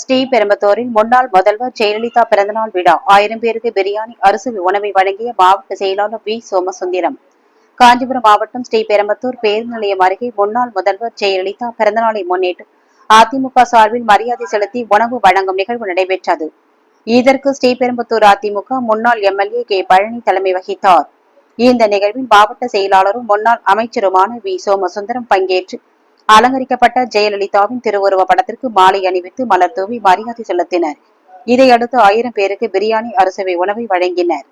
ஸ்ரீபெரும்புத்தூரில் முன்னாள் முதல்வர் ஜெயலலிதா பிறந்தநாள் விழா. ஆயிரம் பேருக்கு பிரியாணி அரிசி உணவை வழங்கிய மாவட்ட செயலாளர் வி. சோமசுந்தரம். காஞ்சிபுரம் மாவட்டம் ஸ்ரீபெரும்புத்தூர் பேருந்து நிலையம் அருகே முன்னாள் முதல்வர் ஜெயலலிதா பிறந்தநாளை முன்னிட்டு அதிமுக சார்பில் மரியாதை செலுத்தி உணவு வழங்கும் நிகழ்வு நடைபெற்றது. இதற்கு ஸ்ரீபெரும்புத்தூர் அதிமுக முன்னாள் எம்எல்ஏ கே பழனி தலைமை வகித்தார். இந்த நிகழ்வில் மாவட்ட செயலாளரும் முன்னாள் அமைச்சருமான வி. சோமசுந்தரம் பங்கேற்று அலங்கரிக்கப்பட்ட ஜெயலலிதாவின் திருவுருவ படத்திற்கு மாலை அணிவித்து மலர் தூவி மரியாதை செலுத்தினர். இதையடுத்து ஆயிரம் பேருக்கு பிரியாணி அறுசுவை உணவை வழங்கினர்.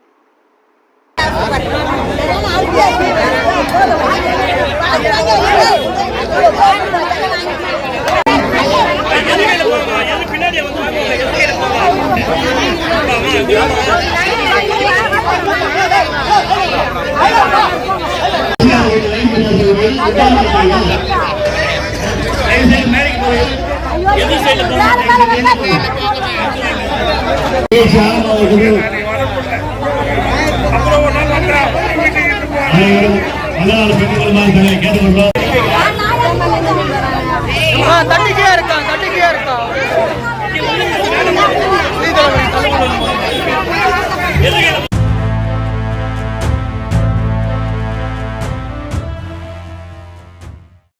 அனைவரும் மலையாள பெண்களுமாக தங்களை